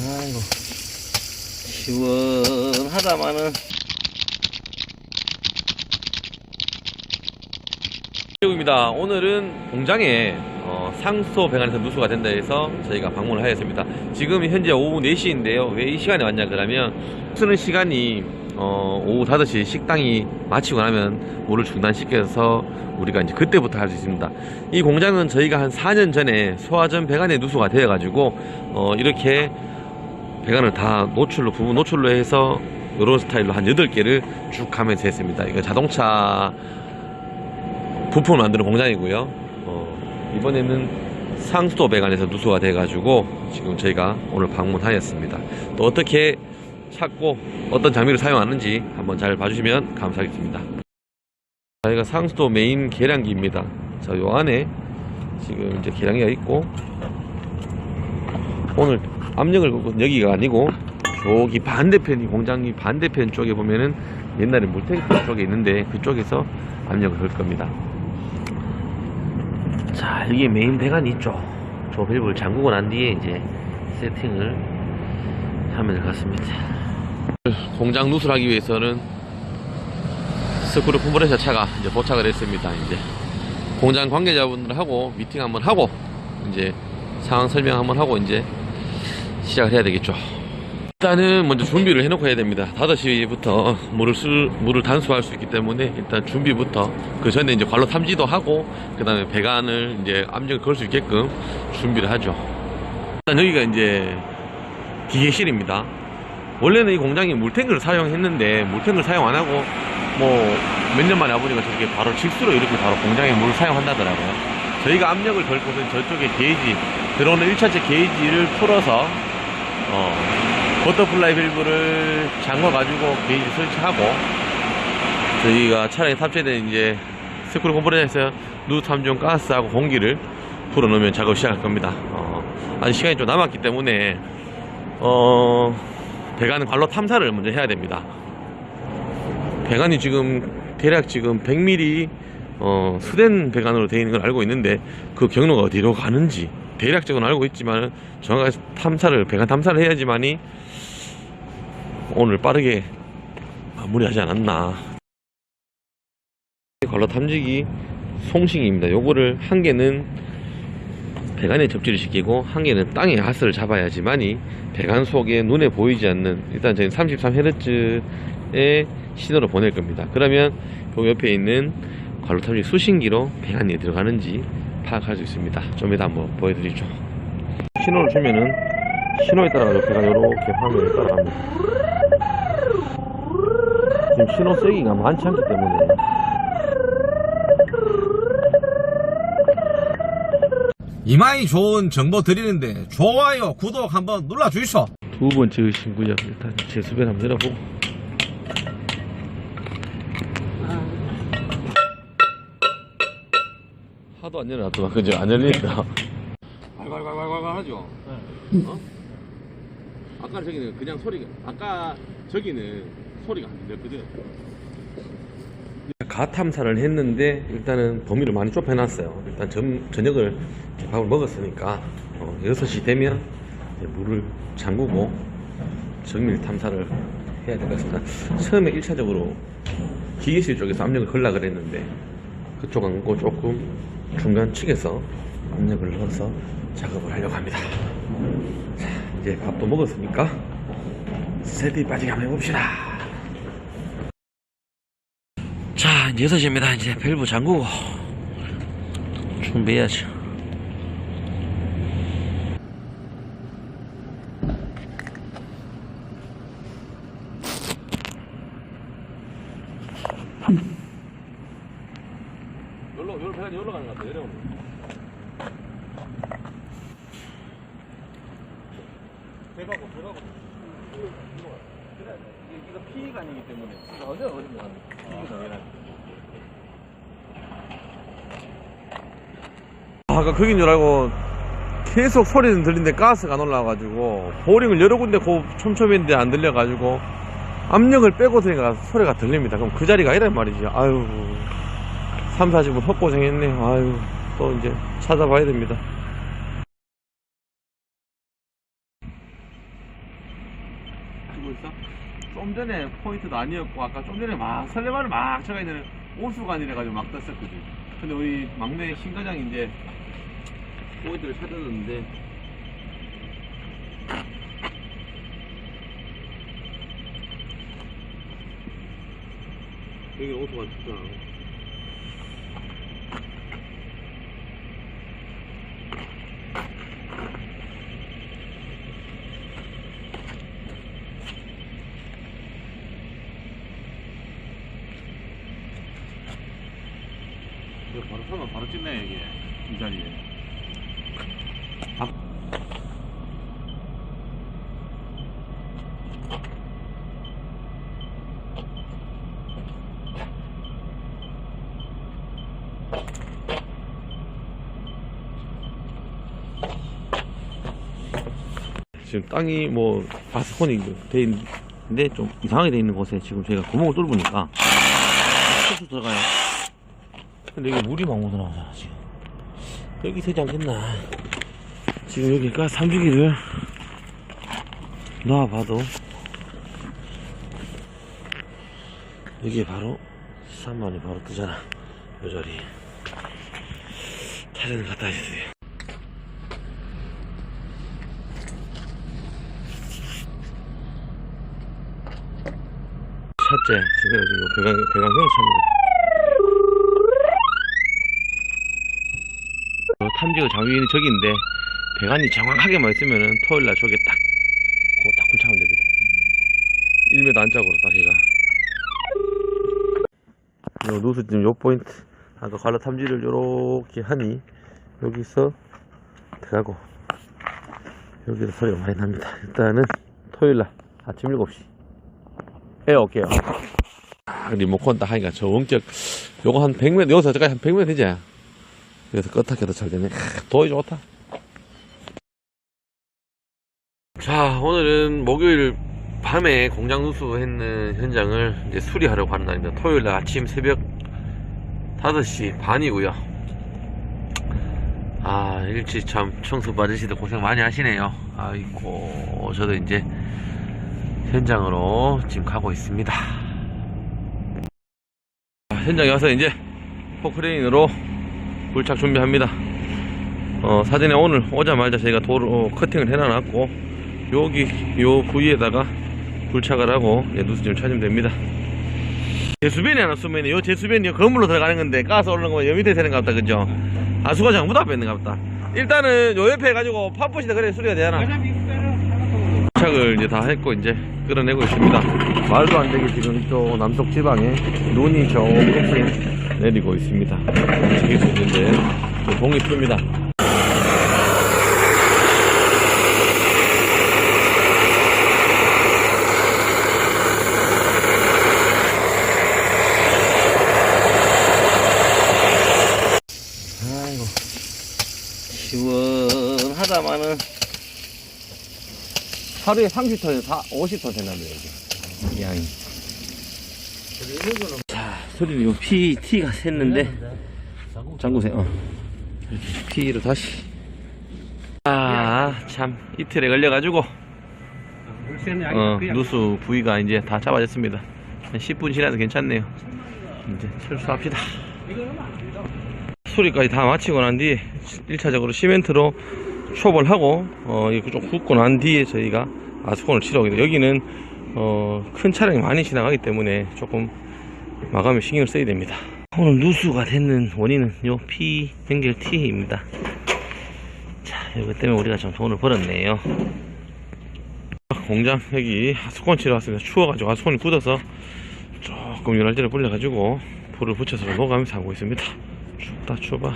아이고 시원하다마는. 입니다. 오늘은 공장에 어, 상소 배관에서 누수가 된다 해서 저희가 방문을 하였습니다. 지금 현재 오후 4시인데요. 왜 이 시간에 왔냐 그러면 쓰는 시간이 어, 오후 5시 식당이 마치고 나면 물을 중단시켜서 우리가 이제 그때부터 할 수 있습니다. 이 공장은 저희가 한 4년 전에 소화전 배관에 누수가 되어 가지고 어, 이렇게 배관을 다 노출로 부분 노출로 해서 이런 스타일로 한 8개를 쭉 가면서 했습니다 이거 자동차 부품을 만드는 공장이고요. 어, 이번에는 상수도 배관에서 누수가 돼 가지고 지금 저희가 오늘 방문하였습니다. 또 어떻게 찾고 어떤 장비를 사용하는지 한번 잘 봐주시면 감사하겠습니다. 저희가 상수도 메인 계량기입니다. 자, 요 안에 지금 이제 계량기가 있고 오늘 압력을 긋고 여기가 아니고 저기 반대편 이 공장이 반대편 쪽에 보면은 옛날에 물탱크 쪽에 있는데 그쪽에서 압력을 걸 겁니다. 자, 여기 메인 배관이 있죠. 저 밸브를 잠그고 난 뒤에 이제 세팅을 하면 될 것 같습니다. 공장 누설하기 위해서는 스크루 컴프레셔 차가 이제 도착을 했습니다. 이제 공장 관계자분들하고 미팅 한번 하고 이제 상황 설명 한번 하고 이제 시작을 해야 되겠죠. 일단은 먼저 준비를 해놓고 해야 됩니다. 5시부터 물을 쓸, 물을 단수할 수 있기 때문에 일단 준비부터 그 전에 이제 관로 탐지도 하고 그 다음에 배관을 이제 압력을 걸 수 있게끔 준비를 하죠. 일단 여기가 이제 기계실입니다. 원래는 이 공장이 물탱크를 사용했는데 물탱크를 사용 안 하고 뭐 몇 년 만에 와보니까 저렇게 바로 직수로 이렇게 바로 공장에 물을 사용한다더라고요. 저희가 압력을 걸 곳은 저쪽에 게이지 들어오는 1차체 게이지를 풀어서 어, 버터플라이 밸브를 잠궈 가지고 게이지 설치하고 저희가 차량에 탑재된 이제 스크루 컴프레서에서 누 탐중 가스하고 공기를 불어넣으면 작업 시작할 겁니다. 어, 아직 시간이 좀 남았기 때문에 어, 배관 관로 탐사를 먼저 해야 됩니다. 배관이 지금 대략 지금 100mm 어, 수된 배관으로 되어 있는 걸 알고 있는데 그 경로가 어디로 가는지 대략적으로 알고 있지만 정확하게 탐사를 배관 탐사를 해야지만이 오늘 빠르게 마무리하지 않았나. 관로 탐지기 송싱입니다. 요거를 한 개는 배관에 접지를 시키고 한 개는 땅에 하스를 잡아야지만이 배관 속에 눈에 보이지 않는 일단 저희는 33Hz의 신호를 보낼 겁니다. 그러면 그 옆에 있는 관로 탐지 수신기로 배관에 들어가는지 파악할 수 있습니다. 좀 이따 한번 보여드리죠. 신호를 주면은 신호에 따라 배가 이렇게 화면에 따라갑니다. 지금 신호 세기가 많지 않기 때문에. 이마이 좋은 정보 드리는데 좋아요 구독 한번 눌러주시오. 두 번째 신구역 일단 제수변 한번 열어보고 하도 안 열어놨더만 그죠? 안 열리니까. 왈왈왈왈왈 하죠. 어? 아까 저기는 그냥 소리가 아까 저기는 소리가 안 들렸거든 가탐사를 했는데 일단은 범위를 많이 좁혀놨어요. 일단 점, 저녁을 밥을 먹었으니까 어, 6시 되면 이제 물을 잠그고 정밀 탐사를 해야 될 것 같습니다. 처음에 1차적으로 기계실 쪽에서 압력을 걸라 그랬는데 그쪽 안고 조금 중간 측에서 압력을 넣어서 작업을 하려고 합니다 자, 이제 밥도 먹었으니까 세디 빠지게 한번 해봅시다. 자, 이제 6시입니다. 이제 밸브 잠그고 준비해야죠. 여기로, 여기로 배관이 여기로 가는 것 같아, 내려오는 대가고, 대가고. 이거 피가 아니기 때문에 어제 어딘가 피가 당연하지. 아까 거긴 줄 알고 계속 소리는 들리는데 가스가 안 올라와가지고 보링을 여러 군데 고 촘촘했는데 안 들려가지고 압력을 빼고 들으니까 소리가 들립니다. 그럼 그 자리가 아니란 말이지. 아유 3, 40분 헛고생했네. 아유 또 이제 찾아봐야 됩니다. 좀 전에 포인트도 아니었고 아까 좀 전에 막 설레발을 막 쳐가 있는 오수관이래 가지고 막 떴었거든. 근데 우리 막내 신 과장이 이제 포인트를 찾았는데 여기 오수관 쳤잖 아. 이거 바로 찍네 이게 이 자리에. 아. 지금 땅이 뭐 바스콘이 돼 있는데 좀 이상하게 돼 있는 곳에 지금 저희가 구멍을 뚫으니까 수 들어가요. 근데 이게 물이 막 묻어나오잖아 지금. 여기 되지 않겠나. 지금 여기가 삼주기를 놔봐도. 여기에 바로 3만이 바로 뜨잖아. 요 자리. 차례는 갖다 주세요 샷째 제가 지금 배강, 배강형 찹니다 탐지가 장비는 저기인데 배관이 정확하게만 있으면은 토요일날 저게 딱, 그거 딱 굴차면 되거든. 1m 안짝으로 딱 얘가. 요 누수 지금 요 포인트. 아까 갈라 탐지를 요렇게 하니 여기서 들어가고 여기서 소리가 많이 납니다. 일단은 토요일날 아침 7시 에 올게요. 아, 리모컨 딱 하니까 저 원격 요거 한 100m 여기서 저까지 한 100m 되지? 그래서 껐다켜도 잘 되네. 도이 좋다. 자, 오늘은 목요일 밤에 공장 누수했는 현장을 이제 수리하려고 하는 날입니다. 토요일 날 아침 새벽 5시 반이고요. 아, 일찍 참 청소 받으시들 고생 많이 하시네요. 아이고, 저도 이제 현장으로 지금 가고 있습니다. 아, 현장에 와서 이제 포크레인으로 굴착 준비합니다. 어, 사전에 오늘 오자마자 저희가 도로 커팅을 해놔놨고 여기 요 부위에다가 굴착을 하고 이제 누수 좀 찾으면 됩니다. 제수변이 하나 쓰면 요 제수변이 건물로 들어가는 건데 가스 오르는 거면 여 밑에 되는 것 같다 그죠? 아수가 장부도 앞에 있는 것 같다. 일단은 요 옆에 해가지고 파푸시다 그래 수리가 되잖아. 굴착을 이제 다 했고 이제 끌어내고 있습니다. 말도 안 되게 지금 이쪽 남쪽 지방에 눈이 조금 내리고 있습니다. 움직일 수 있는데 좀 동이 핍니다. 아이고 시원하다마는 하루에 30톤에서 50톤 된답니다 이게 양이 자 소리는 요 PT가 샜는데. 잠그세요. 어. T로 다시. 아참. 이틀에 걸려가지고. 어, 누수 부위가 이제 다 잡아졌습니다. 한 10분 지나도 괜찮네요. 이제 철수합시다. 수리까지 다 마치고 난 뒤에 1차적으로 시멘트로 숍을 하고 어, 이거 좀 굽고 난 뒤에 저희가 아스콘을 치러 오게 돼요. 여기는 어, 큰 차량이 많이 지나가기 때문에 조금 마감에 신경을 써야 됩니다. 오늘 누수가 됐는 원인은 요 P 연결 T입니다. 자, 이거 때문에 우리가 좀 돈을 벌었네요. 공장 여기 아스콘 치러 왔습니다. 추워가지고 아스콘이 굳어서 조금 윤활제를 불려가지고 불을 붙여서 녹아면서 하고 있습니다. 춥다 추워